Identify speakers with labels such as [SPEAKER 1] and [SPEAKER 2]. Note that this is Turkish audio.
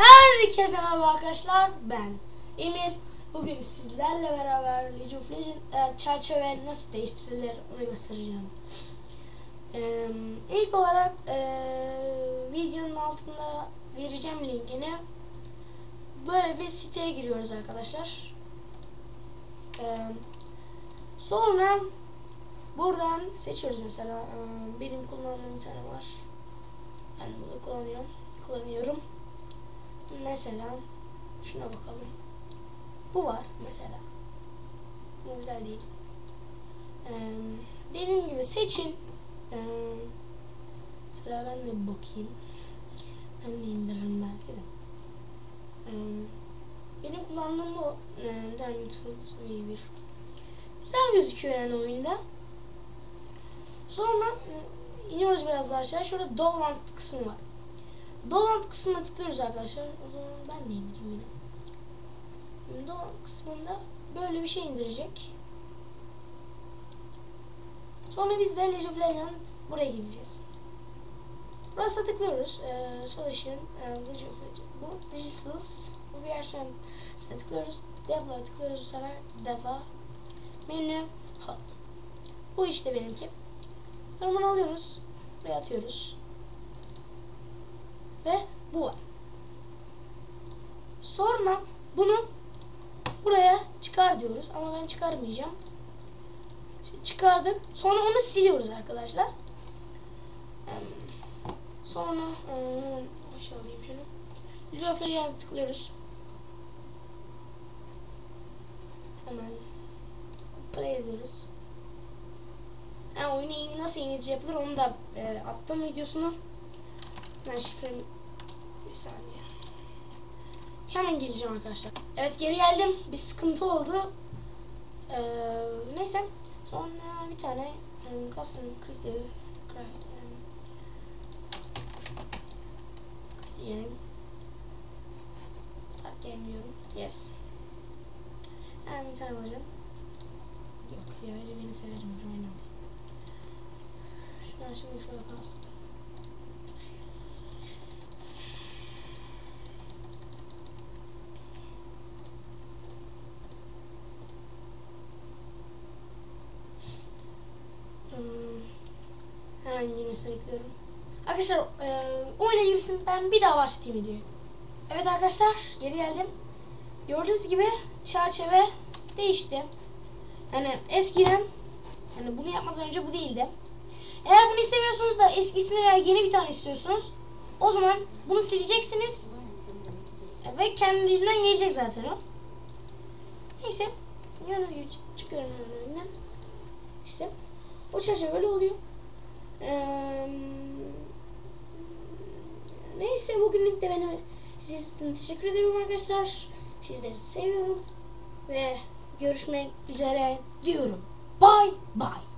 [SPEAKER 1] Herkese merhaba arkadaşlar. Ben Emir. Bugün sizlerle beraber League of Legends e, çerçeve nasıl değiştirilir onu göstereceğim. E, ilk olarak e, videonun altında vereceğim linkini. Böyle bir siteye giriyoruz arkadaşlar. E, sonra buradan seçiyoruz mesela. E, benim kullandığım bir tane var. Ben bunu kullanıyorum. Kullanıyorum. Mesela şuna bakalım. Bu var mesela. Güzel değil. Ee, dediğim gibi seçin. Ee, sıra ben de bakayım. Ben de indiririm belki de. Ee, benim kullandığım bu e, Diamond Tools V1. Güzel gözüküyor yani oyunda. Sonra e, iniyoruz biraz daha aşağı. Şurada Dovland kısmı var. Dolant kısmına tıklıyoruz arkadaşlar. O zaman ben de indireyim yine. Dolant kısmında böyle bir şey indirecek. Sonra biz de League of Legends buraya gideceğiz. Burası tıklıyoruz. Ee, Solution, e, League of. Bu Digitals. Bu versiyon. Sonra tıklıyoruz. Dev'la tıklıyoruz bu sefer. Dev'la. Menü. Hot. Bu işte benimki. Bunu alıyoruz. Buraya atıyoruz. Ve bu var. Sonra bunu buraya çıkar diyoruz. Ama ben çıkarmayacağım. Çıkardık. Sonra onu siliyoruz arkadaşlar. Sonra aşağı şunu. Lütfen tıklıyoruz. Hemen play ediyoruz. Yani oyunu nasıl İngilizce yapılır onu da e, attım videosunu. Ben şifremi bir saniye. Hemen geleceğim arkadaşlar. Evet geri geldim. Bir sıkıntı oldu. Ee, neyse. Sonra bir tane um, custom creative game. Start game diyorum. Yes. Hemen bir tane alacağım. Yok ya beni severim. Oynamayı. Şunlar şimdi şöyle kalsın. Hemen girmesini bekliyorum. Arkadaşlar e, oyuna girsin ben bir daha başlatayım videoyu. Evet arkadaşlar geri geldim. Gördüğünüz gibi çerçeve değişti. Yani eskiden yani bunu yapmadan önce bu değildi. Eğer bunu istemiyorsunuz da eskisini veya yeni bir tane istiyorsunuz o zaman bunu sileceksiniz ve kendiliğinden gelecek zaten o. Neyse gördüğünüz gibi çıkıyorum önünden. İşte o çerçeve böyle oluyor. Ee, neyse bugünlük de beni sizden teşekkür ederim arkadaşlar. Sizleri seviyorum ve görüşmek üzere diyorum. Bye bye.